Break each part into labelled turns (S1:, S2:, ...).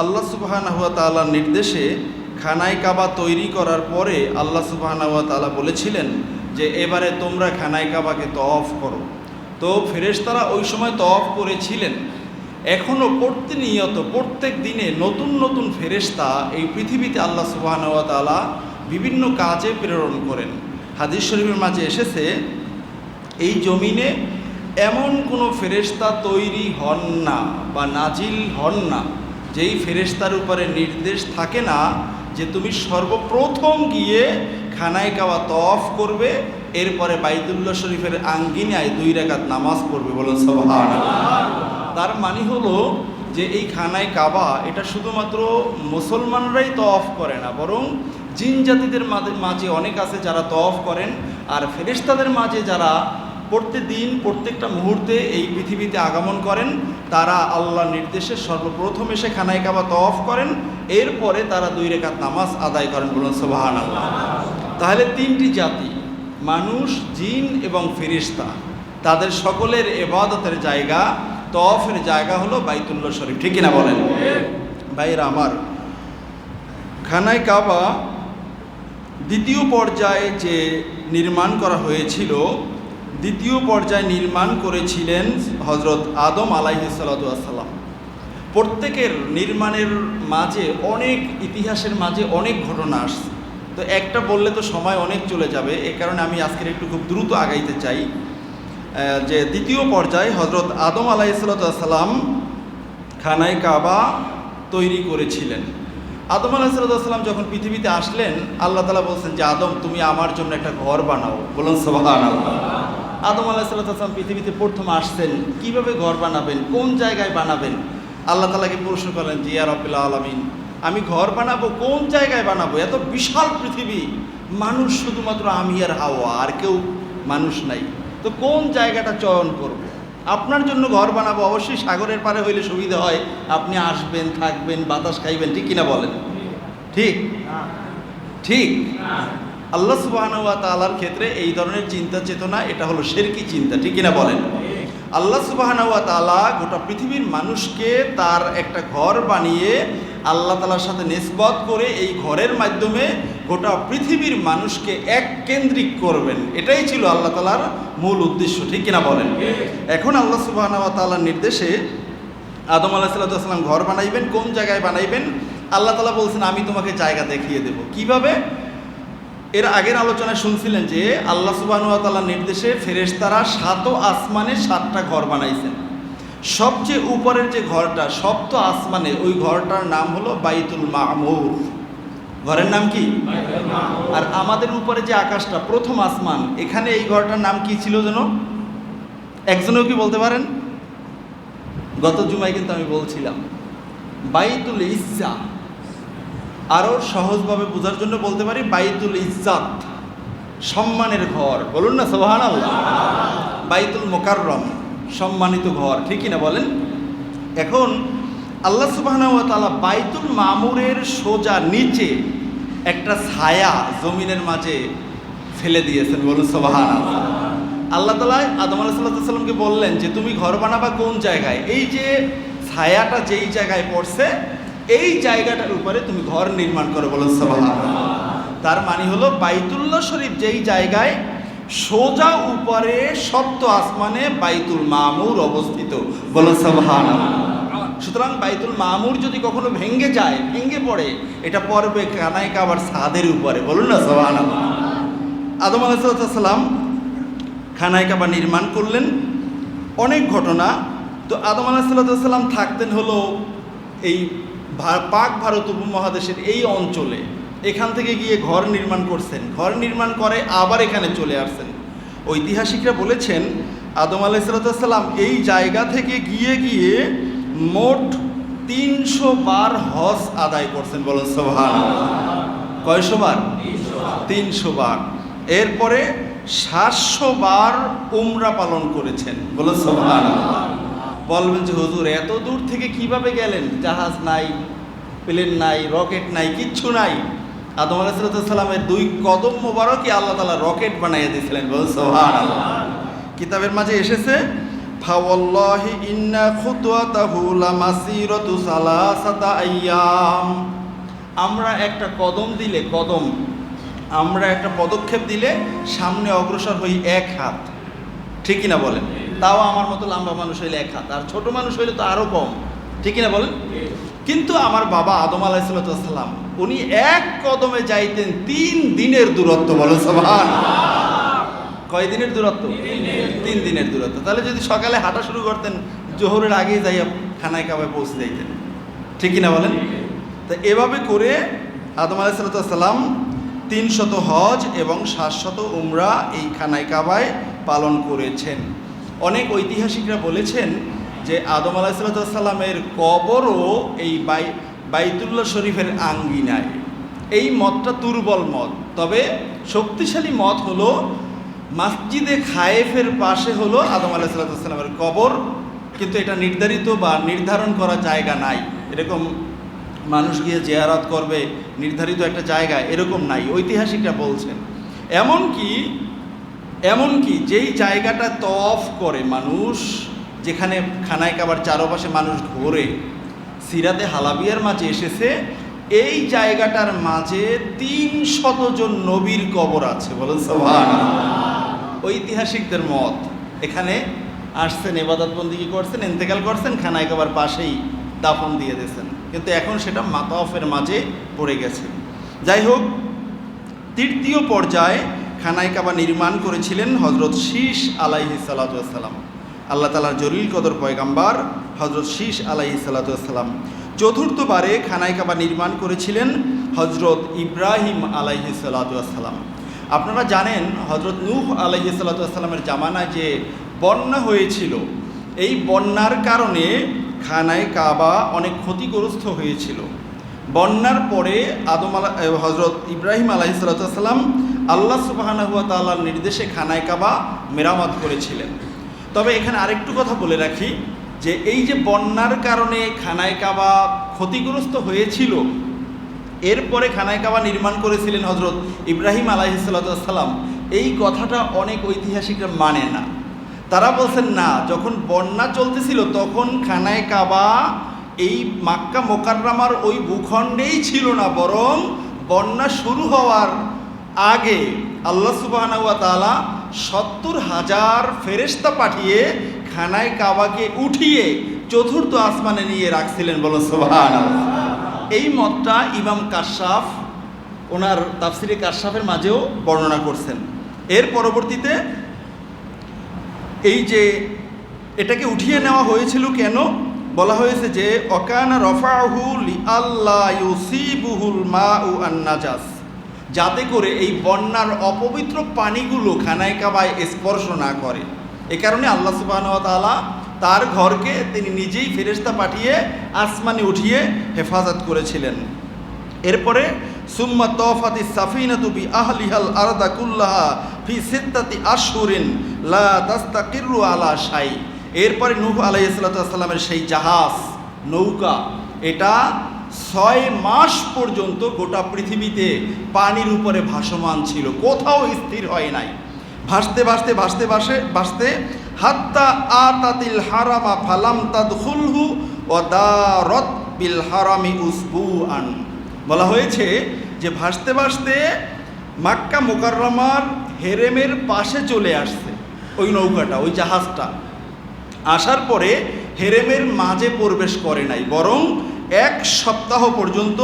S1: আল্লাহ সুবাহানাহুয়া তাআলার নির্দেশে খানায় কাবা তৈরি করার পরে আল্লাহ সুবাহানাহুয়া তাআলা বলেছিলেন যে, এবারে তোমরা খানায় কাবাকে তওয়াফ করো। তো ফেরেশতারা ওই সময় তওয়াফ করেছিলেন। এখনও প্রতিনিয়ত প্রত্যেক দিনে নতুন নতুন ফেরেশতা এই পৃথিবীতে আল্লাহ সুবাহানুয়া তাআলা বিভিন্ন কাজে প্রেরণ করেন। হাদিস শরীফের মাঝে এসেছে, এই জমিনে এমন কোনো ফেরেশতা তৈরি হন না বা নাজিল হন না। যেই ফেরেস্তার উপরে নির্দেশ থাকে না যে তুমি সর্বপ্রথম গিয়ে খানায় কাওয়া তফ করবে, এরপরে বাইতুল্লাহ শরীফের আঙ্গিনায় দুই রেখাত নামাজ পড়বে বলুন সবহান তার মানে হলো যে এই খানায় কাবা এটা শুধুমাত্র মুসলমানরাই তফ করে না, বরং জিন জাতিদের মাঝে অনেক আছে যারা তফ করেন, আর ফেরেশতাদের মাঝে যারা প্রত্যেকদিন প্রত্যেকটা মুহূর্তে এই পৃথিবীতে আগমন করেন। তারা আল্লাহ নির্দেশে সর্বপ্রথম এসে খানায় কাবা তফ করেন। এরপরে তারা দুই রেখাত নামাজ আদায় করেন বলুন সোবাহান আল্লাহ তাহলে তিনটি জাতি, মানুষ, জিন এবং ফেরিস্তা তাদের সকলের এবাদতের জায়গা তফের জায়গা হলো বাইতুল্লাহ শরীফ। ঠিক কিনা বলেন? ভাইরা আমার, খানায় কাবা দ্বিতীয় পর্যায়ে যে নির্মাণ করা হয়েছিল দ্বিতীয় পর্যায়ে নির্মাণ করেছিলেন হজরত আদম আলাইহিসাল্লাম প্রত্যেকের নির্মাণের মাঝে অনেক, ইতিহাসের মাঝে অনেক ঘটনা আসছে। তো একটা বললে তো সময় অনেক চলে যাবে, এ কারণে আমি আজকের একটু খুব দ্রুত আগাইতে চাই। যে দ্বিতীয় পর্যায়ে হজরত আদম আলাইসাল্লাম খানায় কাবা তৈরি করেছিলেন। আদম আলাহিসাল্লাম যখন পৃথিবীতে আসলেন, আল্লাহ তালা বলছেন যে, আদম, তুমি আমার জন্য একটা ঘর বানাও। বলুন সোহান আল্লাহ আদম আলাহিসাল্লাম পৃথিবীতে প্রথম আসছেন। কীভাবে ঘর বানাবেন? কোন জায়গায় বানাবেন? আল্লাহ তালাকে প্রশ্ন করলেন জিয়া রবিল্লা আলমিন, আমি ঘর বানাবো? কোন জায়গায় বানাবো? এত বিশাল পৃথিবী। মানুষ শুধুমাত্র আমি আর হাওয়া, আর কেউ মানুষ নাই। তো কোন জায়গাটা চয়ন করব। আপনার জন্য ঘর বানাবো? অবশ্যই সাগরের পারে হইলে সুবিধা হয়। আপনি আসবেন, থাকবেন, বাতাস খাইবেন, ঠিক কিনা বলেন? ঠিক? ঠিক? আল্লাহ সুবাহানুয়া তালার ক্ষেত্রে এই ধরনের চিন্তা চেতনা, এটা হলো শেরকি চিন্তা, ঠিক কিনা বলেন? আল্লাহ সুবাহানুয়া তালা গোটা পৃথিবীর মানুষকে তার একটা ঘর বানিয়ে আল্লাহ তালার সাথে নিসবত করে এই ঘরের মাধ্যমে গোটা পৃথিবীর মানুষকে এক কেন্দ্রিক করবেন। এটাই ছিল আল্লাহ তালার মূল উদ্দেশ্য, ঠিক কিনা বলেন? এখন আল্লাহ সুবাহানুয়া তালার নির্দেশে আদম আলাহ সাল্লাম ঘর বানাইবেন, কোন জায়গায় বানাইবেন? আল্লাহ তালা বলছেন, আমি তোমাকে জায়গা দেখিয়ে দেব। কীভাবে? এর আগের আলোচনায় শুনছিলেন যে আল্লাহ সুবাহতাল্লাহ নির্দেশে ফেরেশতারা সাত আসমানে সাতটা ঘর বানাইছেন। সবচেয়ে উপরের যে ঘরটা সপ্ত আসমানে ওই ঘরটার নাম হলো বাইতুল মামুর। ঘরের নাম কি? আর আমাদের উপরে যে আকাশটা প্রথম আসমান এখানে এই ঘরটার নাম কি ছিল যেন? একজনেও কি বলতে পারেন? গত জুমায় কিন্তু আমি বলছিলাম বাইতুল ইজ্জা আরও সহজভাবে বোঝার জন্য বলতে পারি বাইতুল ইজ্জাত, সম্মানের ঘর। বলুন না সোহান বাইতুল মোকাররম, সম্মানিত ঘর। ঠিকই না বলেন? এখন আল্লাহ সুবাহ বাইতুল মামুরের সোজা নিচে একটা ছায়া জমিনের মাঝে ফেলে দিয়েছেন। বলুন সোবাহান আল্লাহ তালা আদম আলাহিসাল্লামকে বললেন যে, তুমি ঘর বানাবা কোন জায়গায়? এই যে ছায়াটা যেই জায়গায় পড়ছে এই জায়গাটার উপরে তুমি ঘর নির্মাণ করো বলো সবাহ তার মানে হলো বাইতুল্লাহ শরীফ যেই জায়গায় সোজা উপরে সপ্ত আসমানে বাইতুল মামুর অবস্থিত, বলো সবহান সুতরাং বাইতুল মামুর যদি কখনো ভেঙ্গে যায় ভেঙ্গে পড়ে, এটা পড়বে কানায় কাবার ছাদের উপরে, বলুন না সবহান আদম আলাহিসাল্লাম খানায় কাবা নির্মাণ করলেন, অনেক ঘটনা। তো আদম আলাহিসাল্লাম থাকতেন হলো এই পাক ভারত উপমহাদেশের এই অঞ্চলে এখান থেকে গিয়ে ঘর নির্মাণ করছেন। ঘর নির্মাণ করে আবার এখানে চলে আসছেন। ঐতিহাসিকরা বলেছেন, আদম আলাইসাল্লাম এই জায়গা থেকে গিয়ে গিয়ে মোট তিনশো বার হজ আদায় করছেন বলেন সোহান কয়শো বার? তিনশো বার। এরপরে সাতশো বার উমরা পালন করেছেন বলেন সোহান বলবেন যে, হুজুর, এত দূর থেকে কীভাবে গেলেন? জাহাজ নাই, প্লেন নাই, রকেট নাই, কিচ্ছু নাই। আদম আলাহিসাল্লামের দুই কদম মোবারকই আল্লাহ তালা রকেট বানাইয়া দিয়েছিলেন কিতাবের মাঝে এসেছে ফাওয়াল্লাহি ইন্না খুতওয়াতাহু লামাসিরাতু সালাসাতা আইয়াম। আমরা একটা কদম দিলে কদম, আমরা একটা পদক্ষেপ দিলে সামনে অগ্রসর হই এক হাত। ঠিক কিনা বলেন? তাও আমার মতো লম্বা মানুষ হইলে এক হাত আর ছোট মানুষ হইলে তো আরও কম। ঠিক না বলেন? কিন্তু আমার বাবা আদম আলাইসালাম উনি এক কদমে যাইতেন তিন দিনের দূরত্ব বলো সবান কয় দিনের দূরত্ব? তিন দিনের দূরত্ব। তাহলে যদি সকালে হাঁটা শুরু করতেন জোহরের আগেই যাইয়া খানায় কাবায় পৌঁছে যাইতেন। ঠিক কিনা বলেন? তা এভাবে করে আদম আলাইসালাম তিনশত হজ এবং সাতশত উমরা এই খানায় কাবায় পালন করেছেন। অনেক ঐতিহাসিকরা বলেছেন যে আদম আলাহিসাল্লামের কবরও এই বাই, বাইতুল্লাহ শরীফের আঙ্গিনায়। এই মতটা দুর্বল মত। তবে শক্তিশালী মত হলো, মসজিদে খায়েফের পাশে হলো আদম আলাহিসাল্লামের কবর, কিন্তু এটা নির্ধারিত বা নির্ধারণ করা জায়গা নাই। এরকম মানুষ গিয়ে জেয়ারাত করবে, নির্ধারিত একটা জায়গা এরকম নাই, ঐতিহাসিকরা বলছেন। এমনকি এমনকি যেই জায়গাটা তফ করে মানুষ, যেখানে খানায় কাবার চারপাশে মানুষ ঘোরে, সিরাতে হালাবিয়ার মাঝে এসেছে, এই জায়গাটার মাঝে তিন শতজন নবীর কবর আছে, বলেন সবার ঐতিহাসিকদের মত। এখানে আসছেন এবাদত বন্দিগি করছেন, ইন্তেকাল করছেন, খানায় কাবার পাশেই দাফন দিয়ে দিয়েছেন। কিন্তু এখন সেটা মাতাফের মাঝে পড়ে গেছে। যাই হোক, তৃতীয় পর্যায়ে খানায় কাবা নির্মাণ করেছিলেন হজরত শীষ আলাইহি সালাতাম আল্লাহ তালার জলিল কদর পয়গাম্বার হজরত শীষ আলাইহি সালাতাম চতুর্থবারে খানায় কাবা নির্মাণ করেছিলেন হজরত ইব্রাহিম আলাইহি সালাতাম আপনারা জানেন হজরত নূহ আলাইহি সালাতামের জামানায় যে বন্যা হয়েছিল, এই বন্যার কারণে খানায় কাবা অনেক ক্ষতিগ্রস্ত হয়েছিল। বন্যার পরে আদম আলা হজরত ইব্রাহিম আলাহি সাল্লাম আল্লাহ সুবাহানহুয়া তাল্লার নির্দেশে খানায় কাবা মেরামত করেছিলেন। তবে এখানে আরেকটু কথা বলে রাখি যে এই যে বন্যার কারণে খানায় কাবা ক্ষতিগ্রস্ত হয়েছিল, এরপরে খানায় কাবা নির্মাণ করেছিলেন হজরত ইব্রাহিম আলাহি সাল্লাম এই কথাটা অনেক ঐতিহাসিকরা মানে না। তারা বলছেন, না, যখন বন্যা চলতেছিল তখন খানায় কাবা এই মাক্কা মোকাররামার ওই ভূখণ্ডেই ছিল না, বরং বন্যা শুরু হওয়ার আগে আল্লাহ সুবাহানুয়া তালা সত্তর হাজার ফেরেস্তা পাঠিয়ে খানায় কাবাকে উঠিয়ে চতুর্থ আসমানে নিয়ে রাখছিলেন, বলো সুবাহান এই মতটা ইমাম কাশাফ ওনার তাফসিরে কাশাফের মাঝেও বর্ণনা করছেন। এর পরবর্তীতে এই যে এটাকে উঠিয়ে নেওয়া হয়েছিল কেন? বলা হয়েছে যে অকান রফাহুল আল্লাহ ইউসিবুহুল মা উ আন্নাজাস যাতে করে এই বন্যার অপবিত্র পানিগুলো খানায় কাবায় স্পর্শ না করে। এ কারণে আল্লাহ সুবাহ তালা তার ঘরকে তিনি নিজেই ফেরেস্তা পাঠিয়ে আসমানে উঠিয়ে হেফাজত করেছিলেন। এরপরে, সুম্মা তফাতি সাফিনাতু বি আহলিহাল আরদা কুল্লাহা ফি সিত্তাতি আশহুরিন লা তাস্তাকিরু আলা শাই। এরপরে নূহ আলাইহিসসালামের সেই জাহাজ, নৌকা, এটা ছয় মাস পর্যন্ত গোটা পৃথিবীতে পানির উপরে ভাসমান ছিল। কোথাও স্থির হয় নাই। ভাসতে ভাসতে ভাসতে, ভাসে, ভাসতে হাত্তা আতাতিল হারামা ফালাম তাদখুলহু ও দারত বিল হারামি উসবু আন বলা হয়েছে যে ভাসতে ভাসতে মাক্কা মোকাররমার হেরেমের পাশে চলে আসছে ওই নৌকাটা, ওই জাহাজটা। আসার পরে হেরেমের মাঝে প্রবেশ করে নাই, বরং এক সপ্তাহ পর্যন্ত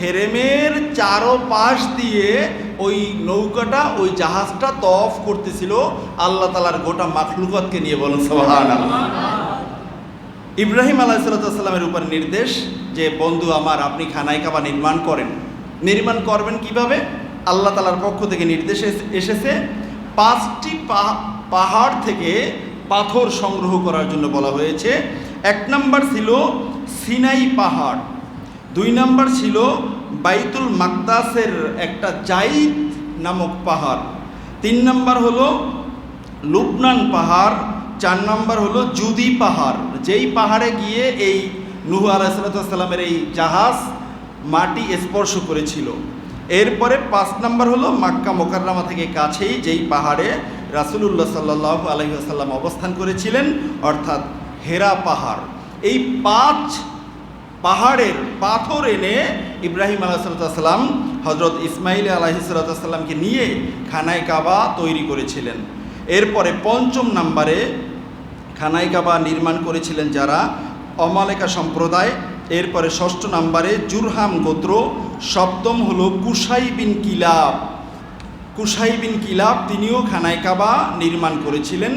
S1: হেরেমের চারো পাশ দিয়ে ওই নৌকাটা, ওই জাহাজটা তফ করতেছিল। আল্লাহ তালার গোটা মাখলুকতকে নিয়ে বলুন সোহান ইব্রাহিম আলাহ সাল্লামের উপর নির্দেশ যে, বন্ধু আমার, আপনি খানাই কাবা নির্মাণ করেন। নির্মাণ করবেন কীভাবে? আল্লাহ তালার পক্ষ থেকে নির্দেশ এসেছে, পাঁচটি পাহাড় থেকে পাথর সংগ্রহ করার জন্য বলা হয়েছে। এক নম্বর ছিল সিনাই পাহাড়। দুই নম্বর ছিল বাইতুল মাকদাসের একটা জাইদ নামক পাহাড়। তিন নম্বর হলো লুবনান পাহাড়। চার নম্বর হলো জুদি পাহাড়। যেই পাহাড়ে গিয়ে এই নুহ আলাহিসাল্লামের এই জাহাজ মাটি স্পর্শ করেছিল। এরপরে পাঁচ নম্বর হলো মাক্কা মোকাররামা থেকে কাছেই যেই পাহাড়ে রাসুলুল্লাহ সাল্লাহ আলহিহাসাল্লাম অবস্থান করেছিলেন, অর্থাৎ হেরা পাহাড়। এই পাঁচ পাহাড়ের পাথর এনে ইব্রাহিম আলাহিসাল্লাম হজরত ইসমাইল আলাহিসাল্লামকে নিয়ে খানায় কাবা তৈরি করেছিলেন। এরপরে পঞ্চম নাম্বারে খানাই কাবা নির্মাণ করেছিলেন যারা অমালেকা সম্প্রদায়। এরপরে ষষ্ঠ নাম্বারে জুরহাম গোত্র, সপ্তম হলো Qusai bin Kilab. Qusai bin Kilab তিনিও খানায় কাবা নির্মাণ করেছিলেন।